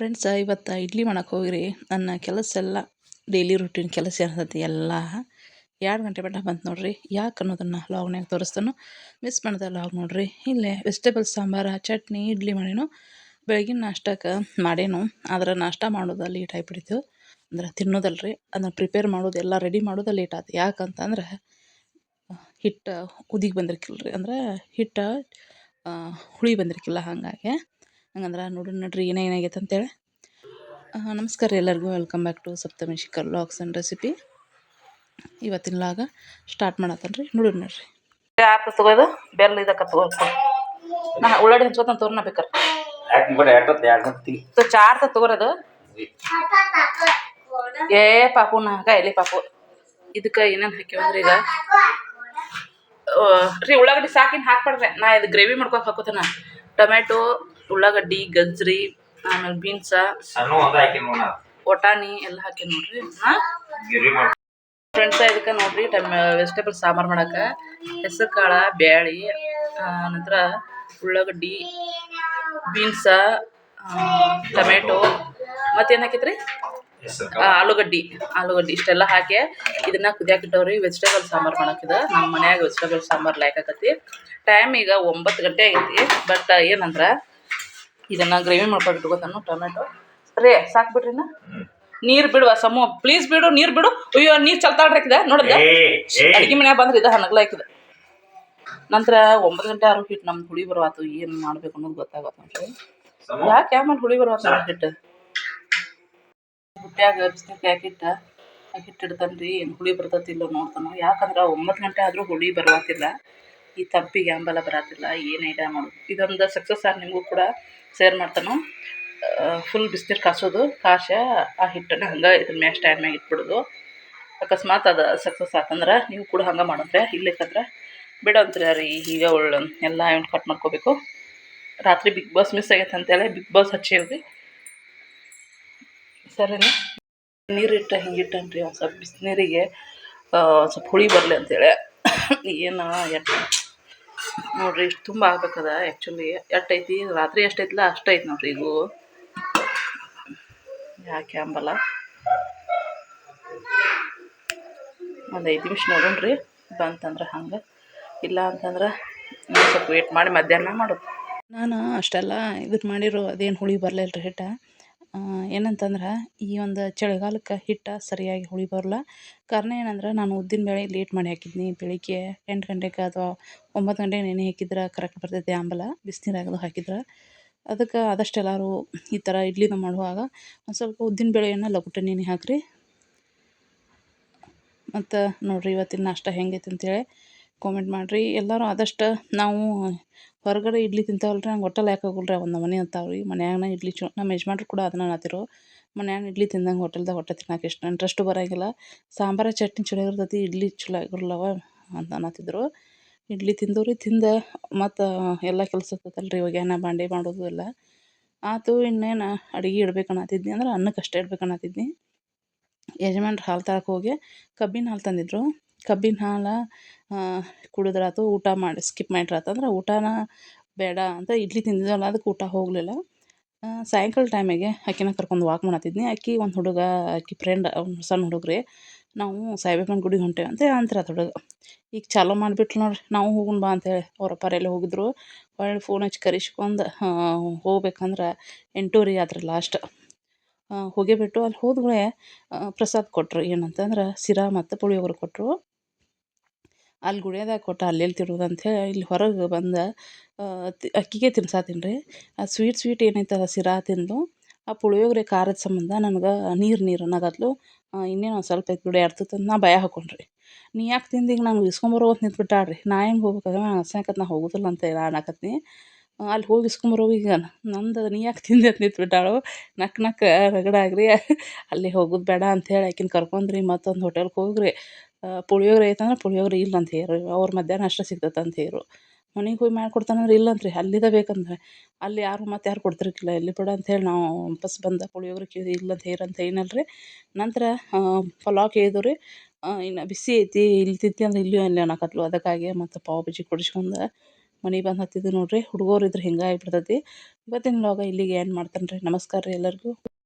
Friends ಇವತ್ತು ಇಡ್ಲಿ ಮಾಡಕ್ಕೆ ಹೋಗಿರಿ. ನನ್ನ ಕೆಲಸ ಎಲ್ಲ ಡೈಲಿ ರೂಟೀನ್ ಕೆಲಸ ಇರ್ತೈತಿ ಎಲ್ಲ. ಎರಡು ಗಂಟೆ ಮಟ್ಟ ಬಂತು ನೋಡ್ರಿ. ಯಾಕೆ ಅನ್ನೋದನ್ನು ಲಾಗ್ನಾಗ ತೋರಿಸ್ತಾನು. ಮಿಸ್ ಮಾಡಿದೆ ಲಾಗ್ ನೋಡ್ರಿ. ಇಲ್ಲೇ ವೆಜಿಟೇಬಲ್ ಸಾಂಬಾರು, ಚಟ್ನಿ, ಇಡ್ಲಿ ಮಾಡೇನು. ಬೆಳಗಿನ ನಾಷ್ಟಕ್ಕೆ ಮಾಡೇನು. ಆದ್ರೆ ನಾಷ್ಟ ಮಾಡೋದು ಲೇಟ್ ಆಗಿಬಿಡ್ತು ಅಂದ್ರೆ ತಿನ್ನೋದಲ್ರಿ. ಅದನ್ನು ಪ್ರಿಪೇರ್ ಮಾಡೋದು ಎಲ್ಲ ರೆಡಿ ಮಾಡೋದು ಲೇಟ್ ಆಯ್ತು ಯಾಕಂತಂದ್ರೆ, ಹಿಟ್ಟು ಉದಿಗೆ ಬಂದಿರ್ಕಿಲ್ಲ ರೀ ಅಂದ್ರೆ ಹಿಟ್ಟು ಹುಳಿ ಬಂದಿರ್ಕಿಲ್ಲ ಹಾಗಾಗಿ. ಹಂಗಂದ್ರೆ ನೋಡ್ರಿ ನೋಡ್ರಿ ಏನೇ ಏನಾಗೈತೆ ಅಂತೇಳಿ. ನಮಸ್ಕಾರ ರೀ ಎಲ್ಲರಿಗೂ. Welcome back to Saptami Shikhar vlogs and recipe ಇವತ್ತಿನ ಲಾಗ ಸ್ಟಾರ್ಟ್ ಮಾಡತ್ತೇನೆ ರೀ. ನೋಡ್ರಿ ನೋಡ್ರಿ. ಯಾಕೆ ತಗೋದು ಬೆಲ್ಲ ಇದಕ್ಕೆ ತಗೋಬೇಕು ನಾ ಉಳ್ಳಾಡಿ ಹಂಚ್ಕೊತಾನೆ ತೋರ್ನ ಬೇಕಾರೆ. ಚಾರ್ ತಗೋರದು ಏ. ಪಾಪು ನಾಗ ಎಲ್ಲಿ ಪಾಪು. ಇದಕ್ಕೆ ಏನೇನು ಹಾಕ್ಯವಂದ್ರೆ ಈಗ. ರೀ ಉಳ್ಳಾಗಡ್ಡಿ ಸಾಕಿನ ಹಾಕ್ಬಾರ್ದೆ ನಾ ಇದು ಗ್ರೇವಿ ಮಾಡ್ಕೊಕ್ ಹಾಕೋತನ. ಟೊಮೆಟೊ ಉಳ್ಳಾಗಡ್ಡಿ ಗಜ್ರಿ ಆಮೇಲೆ ಬೀನ್ಸ ಒಟಾಣಿ ಎಲ್ಲ ಹಾಕಿ ನೋಡ್ರಿ. ಫ್ರೆಂಡ್ಸ್ ಇದಕ್ಕೆ ನೋಡ್ರಿ ಟಮ್ ವೆಜಿಟೇಬಲ್ ಸಾಂಬಾರು ಮಾಡಕ್ಕೆ ಹೆಸರು ಕಾಳು ಬ್ಯಾಳಿ ನಂತರ ಉಳ್ಳಾಗಡ್ಡಿ ಬೀನ್ಸ ಟೊಮೆಟೊ. ಮತ್ತೇನು ಹಾಕಿತ್ರಿ ಆಲೂಗಡ್ಡಿ. ಆಲೂಗಡ್ಡಿ ಇಷ್ಟೆಲ್ಲ ಹಾಕಿ ಇದನ್ನ ಕುದಿಯಾಕಿಟ್ಟವ್ರಿ ವೆಜಿಟೇಬಲ್ ಸಾಂಬಾರು ಮಾಡಾಕಿದ ನಮ್ಮ ಮನ್ಯಾಗ ವೆಜಿಟೇಬಲ್ ಸಾಂಬಾರು ಲಾಯ್ಕಾಕತಿ ಟೈಮ್ ಈಗ ಒಂಬತ್ತು ಗಂಟೆ ಆಗೈತಿ. ಬಟ್ ಏನಂದ್ರೆ ಇದನ್ನ ಗ್ರೇವಿ ಮಾಡ್ಕೊಂಡು ಇಟ್ಕೋತಾನು ಟೊಮೆಟೊ. ರೇ ಸಾಕು ಬಿಡ್ರಿ ನಾ ನೀರು ಬಿಡುವ ಸಮೂಹ. ಪ್ಲೀಸ್ ಬಿಡು ನೀರು ಬಿಡು. ಅಯ್ಯೋ ನೀರು ಚಲ್ತಾಡ್ರಿ ಹಾಕಿದ ನೋಡಿದ ಅಡಿಗೆ ಮನ್ಯಾಗ ಬಂದ್ರೆ ಇದು ಹನಗ್ಲ ಹಾಕಿದ ನಂತರ ಒಂಬತ್ತು ಗಂಟೆ ಆರು ಹಿಟ್ಟು ನಮ್ದು ಹುಳಿ ಬರುವಾತು. ಏನು ಮಾಡ್ಬೇಕು ಅನ್ನೋದು ಗೊತ್ತಾಗತ್ತ ಯಾಕೆ ಯಾಕೆ ಆಮೇಲೆ ಹುಳಿ ಬರುವಾತ ಹಿಟ್ಟು. ಬುಟ್ಟ್ಯಾಗ ಬಿಸಿನೀರ್ಗೆ ಹಾಕಿಟ್ಟ ಹಾಕಿಟ್ಟು ಇಡ್ತಾನೆ ರೀ ಏನು ಹುಳಿ ಬರ್ತತಿಲ್ಲ ನೋಡ್ತಾನೆ. ಯಾಕಂದ್ರೆ ಒಂಬತ್ತು ಗಂಟೆ ಆದರೂ ಹುಳಿ ಬರುವಾತಿಲ್ಲ. ಈ ತಂಪಿಗೆ ಅಂಬಲ ಬರತ್ತಿಲ್ಲ, ಏನು ಐಡಿಯಾ ಮಾಡೋದು ಇದೊಂದು ಸಕ್ಸಸ್ ಆಗಿ ನಿಮಗೂ ಕೂಡ ಶೇರ್ ಮಾಡ್ತಾನು. ಫುಲ್ ಬಿಸಿನೀರು ಕಾಸೋದು, ಕಾಶ, ಆ ಹಿಟ್ಟನ್ನು ಹಂಗೆ ಇದ್ರ ಮ್ಯಾಗ ಸ್ಟ್ಯಾಂಡ್ ಮ್ಯಾಗ ಇಟ್ಬಿಡೋದು. ಅಕಸ್ಮಾತ್ ಅದು ಸಕ್ಸಸ್ ಆತಂದ್ರೆ ನೀವು ಕೂಡ ಹಂಗೆ ಮಾಡಿದ್ರೆ ಇಲ್ಲಕ್ಕಂದ್ರೆ ಬಿಡೋಂತ್ರಿ ರೀ ಈಗ ಒಳ್ಳೆ ಎಲ್ಲ ಇವ್ನ ಕಟ್ ಮಾಡ್ಕೋಬೇಕು. ರಾತ್ರಿ ಬಿಗ್ ಬಾಸ್ ಮಿಸ್ ಆಗೈತೆ ಅಂತೇಳಿ ಬಿಗ್ ಬಾಸ್ ಹಚ್ಚೇವ್ರಿ ಸರಿನಾ? ಹಿಂಗೆ ಹಿಂಗಿಟ್ಟನ್ರಿ ಒಂದು ಸ್ವಲ್ಪ ಬಿಸಿನೀರಿಗೆ ಸ್ವಲ್ಪ ಹುಳಿ ಬರಲಿ ಅಂತೇಳಿ. ಏನು ಎಟ್ಟು ನೋಡ್ರಿ, ಇಷ್ಟು ತುಂಬ ಆಗ್ಬೇಕದ ಆ್ಯಕ್ಚುಲಿ ಎಷ್ಟೈತಿ? ರಾತ್ರಿ ಎಷ್ಟೈತಿಲ್ಲ ಅಷ್ಟೈತಿ ನೋಡ್ರಿ ಇವು ಯಾಕೆ ಅಂಬಲ್ಲ ಒಂದು ಐದು ನಿಮಿಷ ನೋಡೋಣ್ರಿ, ಬಂತಂದ್ರೆ ಹಂಗೆ. ಇಲ್ಲ ಅಂತಂದ್ರೆ ಸ್ವಲ್ಪ ವೇಟ್ ಮಾಡಿ ಮಧ್ಯಾಹ್ನ ಮಾಡೋದು. ನಾನು ಅಷ್ಟೆಲ್ಲ ಇದನ್ನ ಮಾಡಿರೋ ಅದೇನು ಹುಳಿ ಬರಲಿಲ್ಲ ರೀ ಹಿಟ್ಟು? ಏನಂತಂದ್ರೆ ಈ ಒಂದು ಚಳಿಗಾಲಕ್ಕೆ ಹಿಟ್ಟು ಸರಿಯಾಗಿ ಹುಳಿ ಬರಲ್ಲ. ಕಾರಣ ಏನಂದ್ರೆ ನಾನು ಉದ್ದಿನ ಬೇಳೆ ಲೇಟ್ ಮಾಡಿ ಹಾಕಿದ್ನಿ. ಬೆಳಿಗ್ಗೆ ಎಂಟು ಗಂಟೆಗೆ ಅಥವಾ ಒಂಬತ್ತು ಗಂಟೆಗೆ ನೆನೆ ಹಾಕಿದ್ರೆ ಕರೆಕ್ಟ್ ಬರ್ತೈತೆ ಆಂಬಲ ಬಿಸಿನೀರಾಗದು ಹಾಕಿದ್ರೆ. ಅದಕ್ಕೆ ಆದಷ್ಟು ಎಲ್ಲರೂ ಈ ಥರ ಇಡ್ಲಿನ ಮಾಡುವಾಗ ಒಂದು ಸ್ವಲ್ಪ ಉದ್ದಿನ ಬೇಳೆಯನ್ನು ಲಗುಟ್ಟೆ ನೆನೆ ಹಾಕಿರಿ. ಮತ್ತು ನೋಡಿರಿ ಇವತ್ತಿನ ನಾಷ್ಟ ಹೆಂಗೈತೆ ಅಂತೇಳಿ. ಕಾಮೆಂಟ್ ಮಾಡಿರಿ. ಎಲ್ಲರೂ ಆದಷ್ಟು ನಾವು ಹೊರಗಡೆ ಇಡ್ಲಿ ತಿಂತಾವಲ್ಲ ರೀ ನಂಗೆ ಹೊಟ್ಟೆಲ್ ಯಾಕೆ ರೀ ಒಂದು ಮನೆ ಅಂತಾವೆ ರೀ ಮನ್ಯಾಗನ ಇಡ್ಲಿ ಚೊ, ನಮ್ಮ ಯಜಮಾನ್ರು ಕೂಡ ಅದನ್ನ ಅನ್ನತ್ತಿರು ಮನ್ಯಾಗ ಇಡ್ಲಿ ತಿಂದಂಗೆ ಹೋಟೆಲ್ದಾಗ ಹೊಟ್ಟೆ ತಿನ್ನಕ್ಕೆ ಇಷ್ಟ ಇಂಟ್ರೆಸ್ಟು ಬರೋಂಗಿಲ್ಲ. ಸಾಂಬಾರ, ಚಟ್ನಿ ಚಲೋ ಇರ್ತೈತಿ, ಇಡ್ಲಿ ಚಲೋ ಆಗಿರಲ್ಲವ ಅಂತ ಅನ್ನತ್ತಿದ್ರು ಇಡ್ಲಿ ತಿಂದವ್ರಿ, ತಿಂದು ಮತ್ತು ಎಲ್ಲ ಕೆಲಸ ಇರ್ತೈತಲ್ಲ ರೀ ಒಗ್ಯಾನ ಬಾಂಡೆ ಮಾಡೋದು ಎಲ್ಲ. ಆತು ಇನ್ನೇನು ಅಡುಗೆ ಇಡ್ಬೇಕು ಅನ್ನತ್ತಿದ್ನಿ ಅಂದ್ರೆ ಅನ್ನಕ್ಕೆ ಅಷ್ಟೇ ಇಡ್ಬೇಕು ಅನ್ನತ್ತಿದ್ನಿ ಯಜಮಾನ್ರು ಹಾಲು ತರಕ್ಕೆ ಹೋಗಿ ಕಬ್ಬಿನ ಹಾಲು ತಂದಿದ್ರು. ಕಬ್ಬಿನ ಹಾಲು ಕುಡಿದ್ರಾತು ಊಟ ಮಾಡಿ ಸ್ಕಿಪ್ ಮಾಡಿರಾತು ಅಂದ್ರೆ ಊಟನ ಬೇಡ ಅಂತ ಇಡ್ಲಿ ತಿಂದಿದ್ದಲ್ಲ ಅದಕ್ಕೆ ಊಟ ಹೋಗಲಿಲ್ಲ. ಸಾಯಂಕಾಲ ಟೈಮಿಗೆ ಆಕಿನ ಕರ್ಕೊಂಡು ವಾಕ್ ಮಾಡತ್ತಿದ್ನಿ ಆಕಿ ಒಂದು ಹುಡುಗ ಆಕಿ ಫ್ರೆಂಡ್ ಅವ್ನು ಸಣ್ಣ ಹುಡುಗ್ರಿ. ನಾವು ಸಾಯಿಬಾಬನ ಗುಡಿಗೆ ಹೊಂಟೇವೆ ಅಂತ ಅಂತಾರೆ ಅದು ಹುಡುಗ. ಈಗ ಚಾಲೋ ಮಾಡಿಬಿಟ್ಲು ನೋಡ್ರಿ, ನಾವು ಹೋಗೋಣ ಬಾ ಅಂತೇಳಿ ಅವ್ರ ಅಪ್ಪಾರ ಎಲ್ಲ ಹೋಗಿದ್ರು. ಒಳ್ಳೆ ಫೋನ್ ಹಚ್ಚಿ ಕರೆಸ್ಕೊಂಡು ಹೋಗ್ಬೇಕಂದ್ರೆ ಎಂಟೂರಿ ಆದ್ರೆ ಲಾಸ್ಟ್ ಹೋಗೇ ಬಿಟ್ಟು ಅಲ್ಲಿ ಹೋದ್ಗಳೇ ಪ್ರಸಾದ ಕೊಟ್ಟರು ಏನಂತಂದ್ರೆ ಸಿರಾ ಮತ್ತು ಪುಳಿಯೋಗರೆ ಕೊಟ್ಟರು ಅಲ್ಲಿ ಗುಡಿಯಾದಾಗ ಕೊಟ್ಟ ಅಲ್ಲೆಲ್ಲಿ ತಿನ್ನೋದು ಅಂಥೇಳಿ ಇಲ್ಲಿ ಹೊರಗೆ ಬಂದು ಅಕ್ಕಿಗೆ ತಿನ್ಸಾತೀನಿ ರೀ ಆ ಸ್ವೀಟ್ ಸ್ವೀಟ್ ಏನೈತಲ್ಲ ಶಿರಾ ತಿಂದು, ಆ ಪುಳಿಯೋಗರೆ, ಖಾರದ ಸಂಬಂಧ ನನಗೆ ನೀರು ನೀರು ಅನ್ನಕತ್ಲು ಇನ್ನೇನು ಒಂದು ಸ್ವಲ್ಪ ಐತೆ ಬಿಡಿ ಅರ್ತೈತೆ ಅಂತ ನಾ ಭಯ ಹಾಕೊಂಡ್ರಿ. ನೀ ಯಾಕೆ ತಿಂದು? ಈಗ ನಂಗೆ ಇಸ್ಕೊಂಬರೋ ಅಂತ ನಿಂತ್ಬಿಟ್ಟಾಳ್ರಿ. ನಾ ಹೆಂಗೆ ಹೋಗ್ಬೇಕಾಗ ಹಸ್ಯಾಕತ್ ನಾ ಹೋಗೋದಿಲ್ಲ ಅಂತ ಹೇಳಿ ಅನ್ನಕತ್ನಿ. ಅಲ್ಲಿ ಹೋಗಿ ಇಸ್ಕೊಂಬರೋಗಿ ಈಗ ನಂದು ನೀ ಯಾಕೆ ತಿಂದೆ ಅಂತ ನಿಂತ್ಬಿಟ್ಟಾಳು. ನಕ್ ನಕ್ಕ ರಗಡಾಗ್ರಿ ಅಲ್ಲಿ ಹೋಗೋದು ಬೇಡ ಅಂಥೇಳಿ ಆಕಿನ ಕರ್ಕೊಂಡ್ರಿ ಮತ್ತೊಂದು ಹೋಟೆಲ್ಗೆ ಹೋಗ್ರಿ. ಪುಳಿಯೋಗರೆ ಐತಂದ್ರೆ ಪುಳಿಯೋಗರೆ ಇಲ್ಲ ಅಂತ ಹೇಳಿ ಅವ್ರ ಮಧ್ಯಾಹ್ನ ಅಷ್ಟೇ ಸಿಗ್ತೈತೆ ಅಂತ ಹೇಳು ಮನೆಗೆ ಹೋಗಿ ಮಾಡ್ಕೊಡ್ತಾನಂದ್ರೆ ಇಲ್ಲ ರೀ ಅಲ್ಲಿದ ಬೇಕಂದ್ರೆ, ಅಲ್ಲಿ ಯಾರು ಮತ್ತೆ ಯಾರು ಕೊಡ್ತಿರ್ಕಿಲ್ಲ, ಎಲ್ಲಿ ಬಿಡು ಅಂಥೇಳಿ ನಾವು ವಾಪಸ್ ಬಂದ ಪುಳಿಯೋಗರೆ ಕೇಳಿ ಇಲ್ಲ ಅಂತ ಹೇಳಿ ಅಂತ ರೀ ನಂತರ ಪಲಾವ್ ಕೇಳಿದ್ವು ರೀ ಇನ್ನು ಬಿಸಿ ಐತಿ, ಇಲ್ಲಿ ತಿಂತಿ ಅಂದ್ರೆ ಇಲ್ಲಿಯೂ ಅಲ್ಲಿ ಅನ್ನಕತ್ಲು ಅದಕ್ಕಾಗಿ ಮತ್ತು ಪಾವ್ ಬಜ್ಜಿ ಕೊಡಿಸ್ಕೊಂಡು ಮನೆಗೆ ಬಂದು ಹತ್ತಿದ್ದು ನೋಡಿರಿ, ಹುಡುಗರು ಇದ್ರೆ ಹಿಂಗೆ ಆಗಿಬಿಡ್ತೈತಿ ಇವತ್ತಿನ ಲಾಗ ಇಲ್ಲಿಗೆ ಏನು ಮಾಡ್ತಾನೆ ರೀ ನಮಸ್ಕಾರ ರೀ ಎಲ್ಲರಿಗೂ.